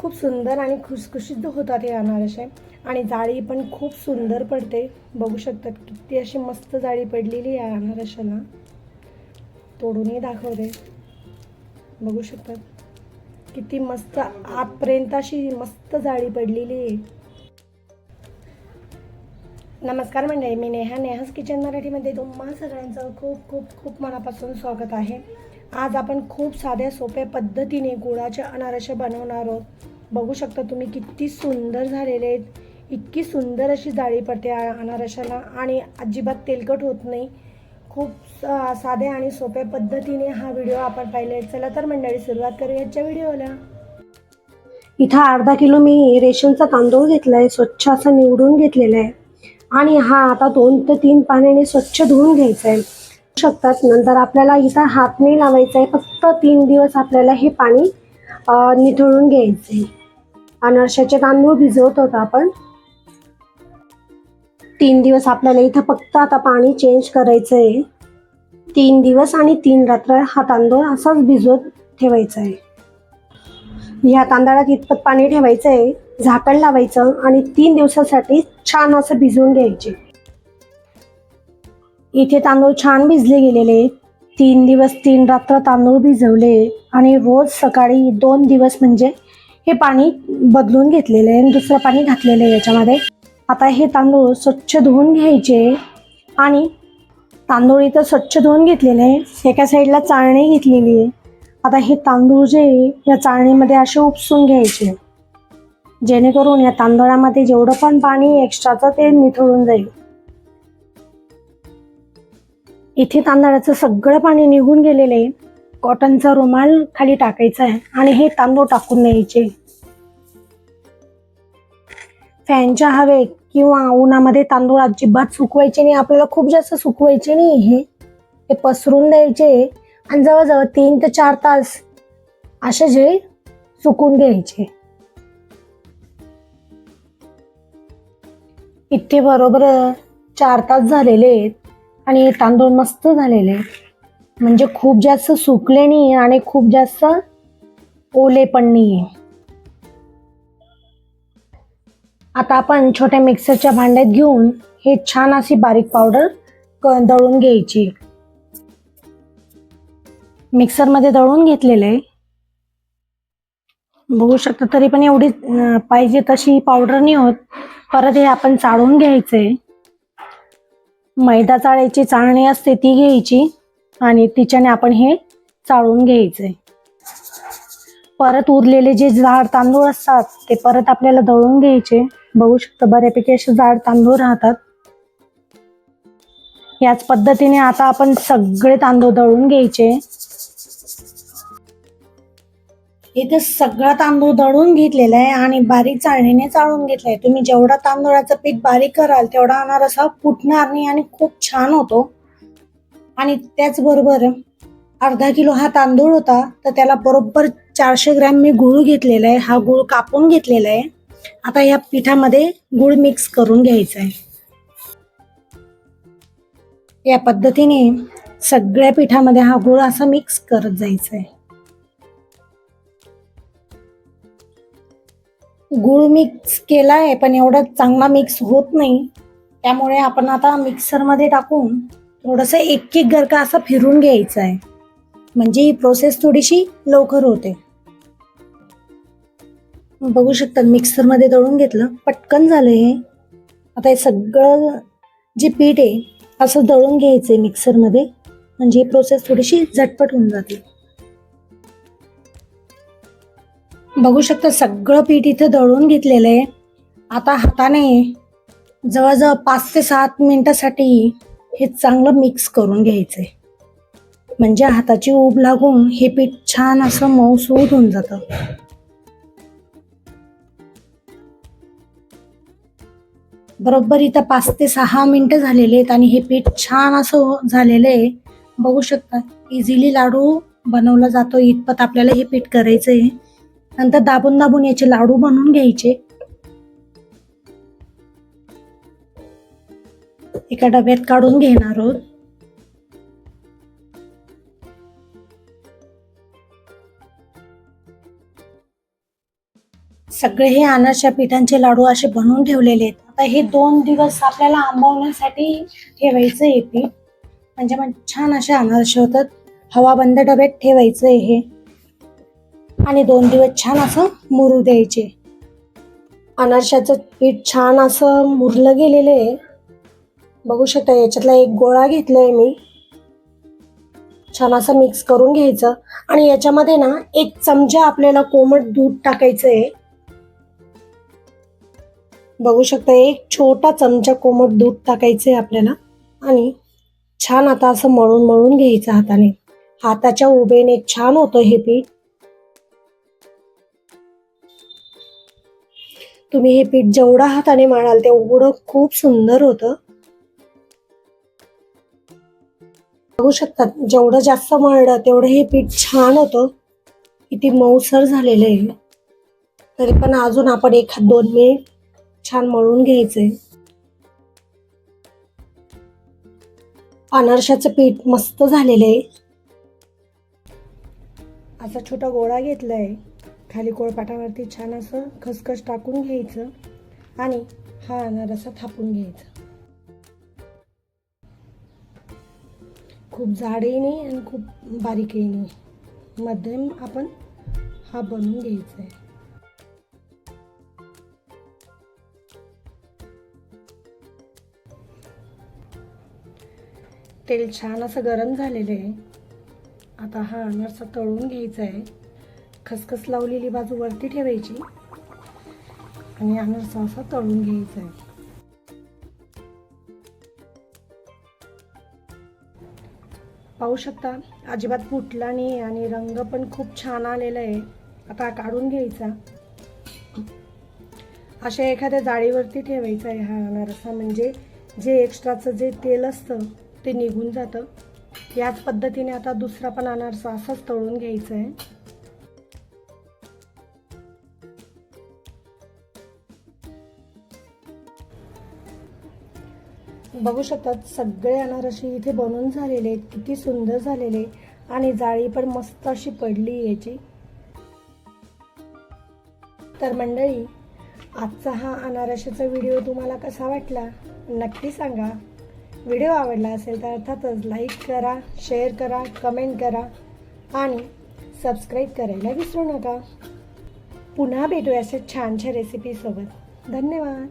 खूप सुंदर आणि खुसखुशीत होतात हे अनारसे. आणि जाळी पण खूप सुंदर पडते. बघू शकतात किती अशी मस्त जाळी पडलेली आहे अनारशाला. तोडूनही दाखवते. बघू शकतात. किती मस्त आतपर्यंत अशी मस्त जाळी पडलेली आहे. नमस्कार मंडळी मी नेहा. नेहास किचन मराठीमध्ये तुम्हा सगळ्यांचं खूप खूप खूप मनापासून स्वागत आहे. आज आपण खूप साध्या सोप्या पद्धतीने गुळाचे अनारसे बनवणार आहोत. बघू शकता तुम्ही किती सुंदर झालेले आहेत. इतकी सुंदर अशी जाळी पडते अनारशाला आणि अजिबात तेलकट होत नाही. खूप साधे साध्या आणि सोप्या पद्धतीने हा व्हिडिओ आपण पाहिले चला तर मंडळी सुरुवात करूया आजच्या व्हिडिओला. इथं अर्धा किलो मी रेशनचा तांदूळ घेतला आहे स्वच्छ असा निवडून घेतलेला आहे आणि हा आता दोन ते तीन पाण्याने स्वच्छ धुवून घ्यायचा आहे शकतात नंतर आपल्याला इथं हात नाही लावायचा आहे फक्त तीन दिवस आपल्याला हे पाणी निथळून घ्यायचं आहे अनारशाचे तांदूळ भिजवत होतो आपण. तीन दिवस आपल्याला इथं फक्त आता पाणी चेंज करायचं आहे तीन दिवस आणि तीन रात्र हा तांदूळ असाच भिजवत ठेवायचा आहे या तांदळात इतपत पाणी ठेवायचं आहे झाकण लावायचं आणि तीन दिवसासाठी छान असं भिजवून घ्यायचे. इथे तांदूळ छान भिजले गेलेले. तीन दिवस तीन रात्र तांदूळ भिजवले आणि रोज सकाळी दोन दिवस म्हणजे हे पाणी बदलून घेतलेलं आहे आणि दुसरं पाणी घातलेलं आहे याच्यामध्ये. आता हे तांदूळ स्वच्छ धुवून घ्यायचे आणि तांदूळ इथं स्वच्छ धुवून घेतलेले आहे. एका साईडला चाळणी घेतलेली आहे. आता हे तांदूळ जे या चाळणीमध्ये असे उपसून घ्यायचे. जेणेकरून या तांदळामध्ये जेवढं पण पाणी एक्स्ट्राचं ते निथळून जाईल. इथे तांदळाचं सगळं पाणी निघून गेलेलं आहे. कॉटनचा रुमाल खाली टाकायचा आहे आणि हे तांदूळ टाकून द्यायचे फॅनच्या हवेत किंवा उन्हामध्ये तांदूळ अजिबात सुकवायचे नाही. आपल्याला खूप जास्त सुकवायचे नाही हे. ते पसरून द्यायचे आणि जवळजवळ तीन ते चार तास असे जे सुकून घ्यायचे इथे बरोबर चार तास झालेले आहेत आणि हे तांदूळ मस्त झालेले आहेत. म्हणजे खूप जास्त सुकले नाही आणि खूप जास्त ओले पण नाही आता आपण छोट्या मिक्सरच्या भांड्यात घेऊन हे छान अशी बारीक पावडर दळून घ्यायची. मिक्सरमध्ये दळून घेतलेलं आहे. बघू शकता तरी पण एवढी पाहिजे तशी पावडर नाही होत. परत हे आपण चाळून घ्यायचंय. मैदा चाळायची चाळणी असते ती घ्यायची. आणि तिच्याने आपण हे चाळून घ्यायचंय परत उरलेले जे जाड तांदूळ असतात ते परत आपल्याला दळून घ्यायचे. बघू शकता बऱ्यापैकी असे जाड तांदूळ राहतात. याच पद्धतीने आता आपण सगळे तांदूळ दळून घ्यायचे. इथे सगळा तांदूळ दळून घेतलेला आहे आणि बारीक चाळणीने चाळून घेतलाय. तुम्ही जेवढा तांदूळाचं पीठ बारीक कराल तेवढा अनारसा फुटणार नाही आणि खूप छान होतो. आणि त्याचबरोबर अर्धा किलो हा तांदूळ होता तर त्याला बरोबर चारशे ग्रॅम मी गुळ घेतलेला आहे. हा गुळ कापून घेतलेला आहे. आता या पिठामध्ये गुळ मिक्स करून घ्यायचा आहे. या पद्धतीने सगळ्या पिठामध्ये हा गुळ असा मिक्स करत जायचा आहे. गुळ मिक्स केला आहे पण एवढा चांगला मिक्स होत नाही. त्यामुळे आपण आता मिक्सरमध्ये टाकून थोडंसं एक एक गरका असा फिरून घ्यायचा आहे. म्हणजे ही प्रोसेस थोडीशी लवकर होते. बघू शकतात मिक्सरमध्ये दळून घेतलं पटकन झालं हे. आता हे सगळं जे पीठ आहे असं दळून घ्यायचं आहे मिक्सरमध्ये म्हणजे ही प्रोसेस थोडीशी झटपट होऊन जाते. बघू शकता सगळं पीठ इथं दळून घेतलेलं आहे. आता हाताने जवळजवळ पाच ते सात मिनिटासाठी हे चांगलं मिक्स करून घ्यायचंय. म्हणजे हाताची ऊब लागून हे पीठ छान असं मऊसूद होऊन जातं. बरोबर इथं पाच ते सहा मिनिटं झालेले आहेत आणि हे पीठ छान असं झालेलं आहे. बघू शकता इझिली लाडू बनवला जातो. इतपत आपल्याला हे पीठ करायचं आहे नंतर दाबून दाबून याचे लाडू बनवून घ्यायचे. एका डब्यात काढून घेणार आहोत. सगळे हे अनारच्या पिठांचे लाडू असे बनवून ठेवलेले आहेत. आता हे दोन दिवस आपल्याला आंबवण्यासाठी ठेवायचं आहे पीठ. म्हणजे मग छान असे अनारसे होतात. हवा बंद डब्यात ठेवायचं आहे हे. आणि दोन दिवस छान असं मुरू द्यायचे. अनारशाचं पीठ छान असं मुरलं गेलेलं आहे. बघू शकता याच्यातला एक गोळा घेतलाय मी. छान असं मिक्स करून घ्यायचं. आणि याच्यामध्ये ना एक चमचा आपल्याला कोमट दूध टाकायचं आहे बघू शकता एक छोटा चमचा कोमट दूध टाकायचं आहे आपल्याला. आणि छान आता असं मळून मळून घ्यायचं हाताने. हाताच्या उभेने छान होतं हे पीठ. तुम्ही हे पीठ जेवढा हाताने मळाल तेवढं खूप सुंदर होतं. बघू शकतात. जेवढं जास्त मळलं तेवढं हे पीठ छान होतं. किती मऊसर झालेलं आहे. तरी पण अजून आपण एक दोन मिनिट छान मळून घ्यायचंय. अनारशाचं पीठ मस्त झालेलं आहे. असा छोटा गोळा घेतलाय. खाली कोळपाटावरती छान असं खसखस टाकून घ्यायचं आणि हा अनारसा थापून घ्यायचा. खूप जाडही नाही आणि खूप बारीकही नाही. मध्यम आपण हा बनवून घ्यायचा आहे. तेल छान असं गरम झालेलं आहे. आता हा अनारसा तळून घ्यायचा आहे. खसखस लावलेली बाजू वरती ठेवायची. आणि अनारसा असा तळून घ्यायचा आहे. पाहू शकता. अजिबात फुटला नाही आणि रंग पण खूप छान आलेला आहे. आता काढून घ्यायचा. अशा एखाद्या जाळीवरती ठेवायचा आहे हा अनारसा म्हणजे जे एक्स्ट्राचं जे तेल असतं ते निघून जातं. याच पद्धतीने आता दुसरा पण अनारसा असाच तळून घ्यायचा आहे. बघू शकतात सगळे अनारसे इथे बनवून झालेले आहेत किती सुंदर झालेले आणि जाळी पण मस्त अशी पडली याची. तर मंडळी आजचा हा अनारशाचा व्हिडिओ तुम्हाला कसा वाटला नक्की सांगा. व्हिडिओ आवडला असेल तर अर्थातच लाईक करा शेअर करा कमेंट करा आणि सबस्क्राईब करायला विसरू नका. पुन्हा भेटूया अशा छानशा रेसिपीसोबत धन्यवाद.